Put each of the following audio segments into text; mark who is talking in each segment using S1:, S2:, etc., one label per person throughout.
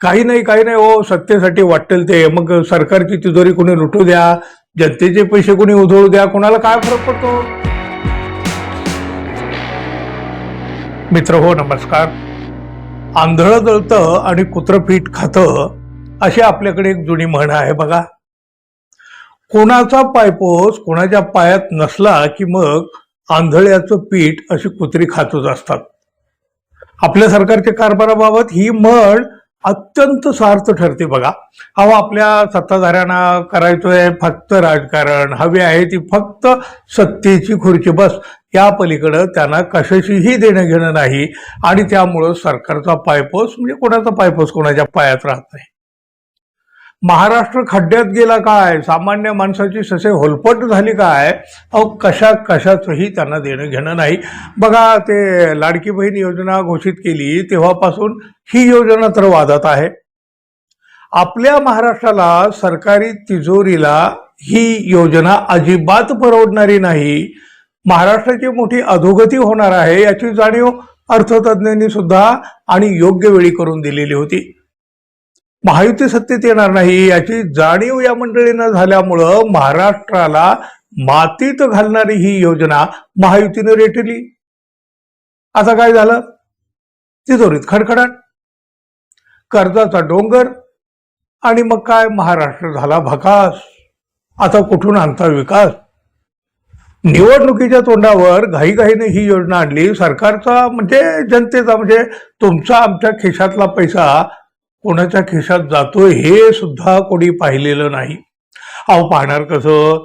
S1: काही नाही काही नाही हो सत्तेसाठी वाटेल ते. मग सरकारची तिजोरी कोणी लुटू द्या जनतेचे पैसे कोणी उधळू द्या कोणाला काय फरक पडतो? मित्र हो नमस्कार. आंधळं जळतं आणि कुत्रं पीठ खातं अशी आपल्याकडे एक जुनी म्हण आहे बघा. कोणाचा पायपोस कोणाच्या पायात नसला की मग आंधळ्याचं पीठ अशी कुत्री खातच असतात. आपल्या सरकारच्या कारभाराबाबत ही म्हण अत्यंत स्वार्थ ठरते बघा. अहो आपल्या सत्ताधाऱ्यांना करायचोय फक्त राजकारण. हवी आहे ती फक्त सत्तेची खुर्ची. बस या पलीकडं त्यांना कशाशीही देणं घेणं नाही. आणि त्यामुळं सरकारचा पायपोस म्हणजे कोणाचा पायपोस कोणाच्या पायात राहत नाही. महाराष्ट्र खड्ड्यात गेला काय? सामान्य माणसाची ससे होलपट झाली काय? अहो कशा कशाचंही त्यांना देणं घेणं नाही. बघा ते लाडकी बहीण योजना घोषित केली तेव्हापासून ही योजना तर वादात आहे. आपल्या महाराष्ट्राला सरकारी तिजोरीला ही योजना अजिबात परवडणारी नाही. महाराष्ट्राची मोठी अधोगती होणार आहे याची जाणीव अर्थतज्ञांनी सुद्धा आणि योग्य वेळी करून दिलेली होती. महायुती सत्तेत येणार नाही याची जाणीव या मंडळीनं झाल्यामुळं महाराष्ट्राला मातीत घालणारी ही योजना महायुतीनं रेटली. आता काय झालं? तिजोरीत खडखडाट. कर्जाचा डोंगर. आणि मग काय? महाराष्ट्र झाला भकास. आता कुठून आणता विकास? निवडणुकीच्या तोंडावर घाईघाईने ही योजना आणली. सरकारचा म्हणजे जनतेचा म्हणजे तुमचा आमच्या खिशातला पैसा कोणाच्या खिशात जातोय हे सुद्धा कोणी पाहिलेलं नाही. अहो पाहणार कसं?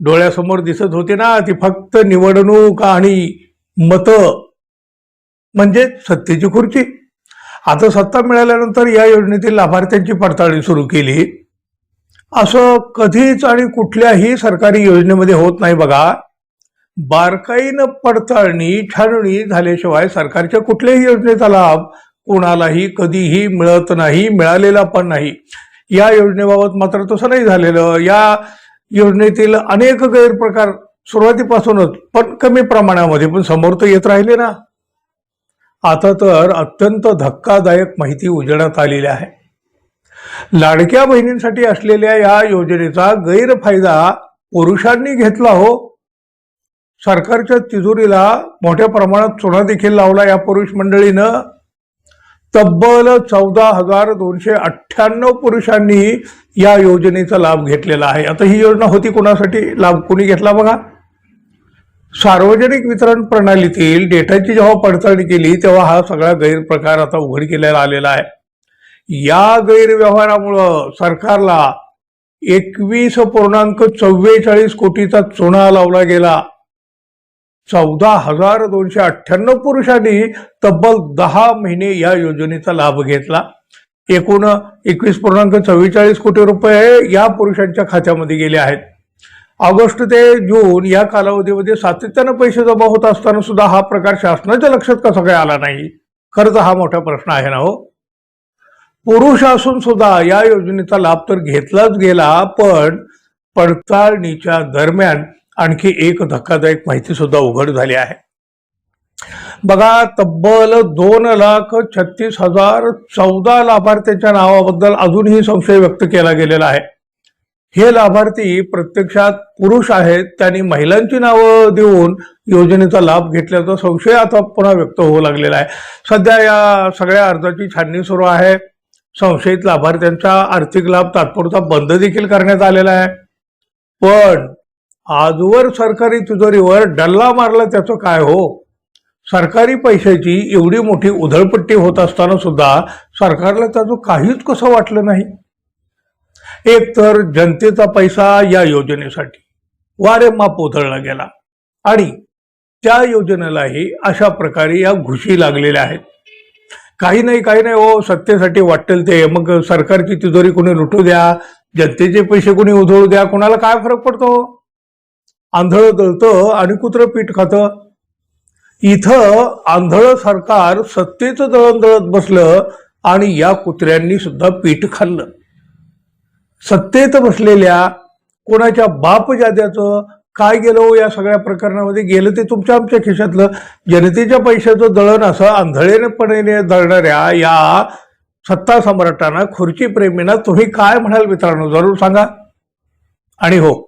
S1: डोळ्यासमोर दिसत होते ना ती फक्त निवडणूक आणि मत. म्हणजे सत्तेची खुर्ची. आता सत्ता मिळाल्यानंतर या योजनेतील लाभार्थ्यांची पडताळणी सुरू केली. असं कधीच आणि कुठल्याही सरकारी योजनेमध्ये होत नाही बघा. बारकाईनं पडताळणी छाननी झाल्याशिवाय सरकारच्या कुठल्याही योजनेचा लाभ कोणालाही कधीही मिळत नाही मिळालेला पण नाही. या योजनेबाबत मात्र तसं नाही झालेलं. या योजनेतील अनेक गैरप्रकार सुरुवातीपासूनच पण कमी प्रमाणामध्ये पण समोर तर येत राहिले ना. आता तर अत्यंत धक्कादायक माहिती उजेडात आलेली आहे. लाडक्या बहिणींसाठी असलेल्या या योजनेचा गैरफायदा पुरुषांनी घेतला हो. सरकारच्या तिजोरीला मोठ्या प्रमाणात चुना देखील लावला या पुरुष मंडळीनं. तब्बल चौदा हजार दोनशे अठ्ठ्याण्णव पुरुषांनी या योजनेचा लाभ घेतलेला आहे. आता ही योजना होती कोणासाठी? लाभ कोणी घेतला बघा? सार्वजनिक वितरण प्रणालीतील डेटाची जेव्हा पडताळणी केली तेव्हा हा सगळा गैरप्रकार आता उघडकीला आलेला आहे. या गैरव्यवहारामुळं सरकारला एकवीस पूर्णांक चव्वेचाळीस कोटीचा चुना लावला गेला. चौदा हजार दोनशे अठ्ठ्याण्णव पुरुषांनी तब्बल दहा महिने या योजनेचा लाभ घेतला. एकूण एकवीस पूर्णांक चव्वेचाळीस कोटी रुपये या पुरुषांच्या खात्यामध्ये गेले आहेत. ऑगस्ट ते जून या कालावधीमध्ये सातत्यानं पैसे जमा होत असताना सुद्धा हा प्रकार शासनाच्या लक्षात कसा काय आला नाही? खरंच हा मोठा प्रश्न आहे ना हो? पुरुष असून सुद्धा या योजनेचा लाभ तर घेतलाच गेला पण पडताळणीच्या दरम्यान आणखी एक धक्कादायक माहिती सुद्धा उघड झाली आहे. बघा तब्बल दोन लाख छत्तीस हजार चौदा लाभार्थ्यांच्या नावाबद्दल अजूनही संशय व्यक्त केला गेलेला आहे. हे लाभार्थी प्रत्यक्षात पुरुष आहेत त्यांनी महिलांची नावं देऊन योजनेचा लाभ घेतल्याचा संशय आता पुन्हा व्यक्त होऊ लागलेला आहे. सध्या या सगळ्या अर्जाची छाननी सुरू आहे. संशयित लाभार्थ्यांचा आर्थिक लाभ तात्पुरता बंद देखील करण्यात आलेला आहे. पण आजवर सरकारी तिजोरीवर डल्ला मारला त्याचं काय हो? सरकारी पैशाची एवढी मोठी उधळपट्टी होत असताना सुद्धा सरकारला त्याचं काहीच कसं वाटलं नाही? एक तर जनतेचा पैसा या योजनेसाठी वारे माप उधळला गेला आणि त्या योजनेलाही अशा प्रकारे या घुशी लागलेल्या आहेत. काही नाही काही नाही हो सत्तेसाठी वाटेल ते. मग सरकारची तिजोरी कोणी लुटू द्या जनतेचे पैसे कोणी उधळू द्या कोणाला काय फरक पडतो? आंधळ दळतं आणि कुत्रं पीठ खातं. इथं आंधळ सरकार सत्तेचं दळण दळत बसलं आणि या कुत्र्यांनी सुद्धा पीठ खाल्लं. सत्तेत बसलेल्या कोणाच्या बाप जाद्याचं काय गेलं हो या सगळ्या प्रकरणामध्ये? गेलं ते तुमच्या आमच्या खिशातलं. जनतेच्या पैशाचं दळण असं आंधळेपणे दळणाऱ्या या सत्ता सम्राटांना खुर्ची प्रेमींना तुम्ही काय म्हणाल मित्रांनो? जरूर सांगा. आणि हो